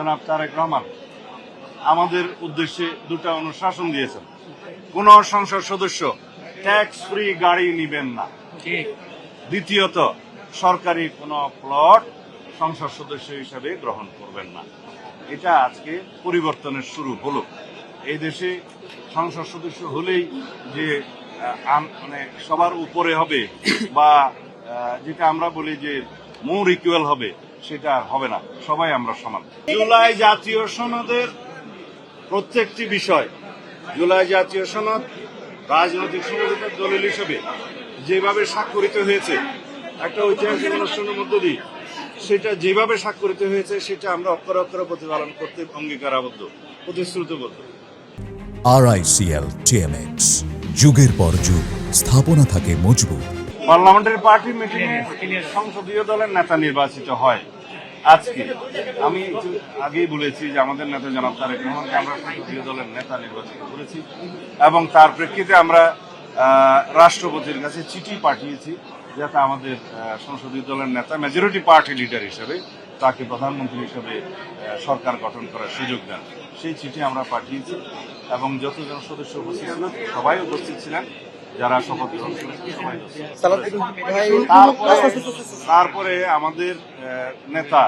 জনাব তারেক রহমান আমাদের উদ্দেশ্যে দুটা অনুশাসন দিয়েছেন। কোন সংসদ সদস্য ট্যাক্স ফ্রি গাড়ি নিবেন না। ঠিক। দ্বিতীয়ত সরকারি কোনো প্লট সংসদ সদস্য হিসাবে গ্রহণ করবেন না। এটা আজকে পরিবর্তনের শুরু হলো। এই দেশে সংসদ সদস্য হলেই যে মানে সবার উপরে হবে বা যেটা আমরা বলি যে মোর ইকুয়াল হবে সেটা আর হবে না। সবাই আমরা সমান। জুলাই জাতীয় সনদের প্রত্যেকটি বিষয়, জুলাই জাতীয় সনদ রাজনৈতিক সমঝোতার দলিল হিসেবে যেভাবে স্বাক্ষরিত হয়েছে, একটা ঐতিহাসিক অনুষ্ঠানের মধ্য দিয়ে সেটা যেভাবে স্বাক্ষরিত হয়েছে, সেটা আমরা অক্ষরে অক্ষরে প্রতিপালন করতে অঙ্গীকার আবদ্ধ প্রতিশ্রুতিবদ্ধ আরআইসিএল টিএমএক্স যুগের পর যুগ, স্থাপনা থাকে মজবুত। পার্লামেন্টারি পার্টি মিটিং এ সংসদীয় দলের নেতা নির্বাচিত হয়। আজকে আমি আগেই বলেছি যে আমাদের নেতা জনাব তারেক রহমানকে আমরা সংসদীয় দলের নেতা নির্বাচিত করেছি এবং তার প্রেক্ষিতে আমরা রাষ্ট্রপতির কাছে চিঠি পাঠিয়েছি যাতে আমাদের সংসদীয় দলের নেতা মেজরিটি পার্টি লিডার হিসেবে তাকে প্রধানমন্ত্রী হিসেবে সরকার গঠন করার সুযোগ দেন। সেই চিঠি আমরা পাঠিয়েছি এবং যতজন সদস্য উপস্থিত ছিলেন, সবাই উপস্থিত ছিলেন। যারা শপথ গ্রহণ করেছেন সবাই তারপরে তারপরে আমাদের নেতা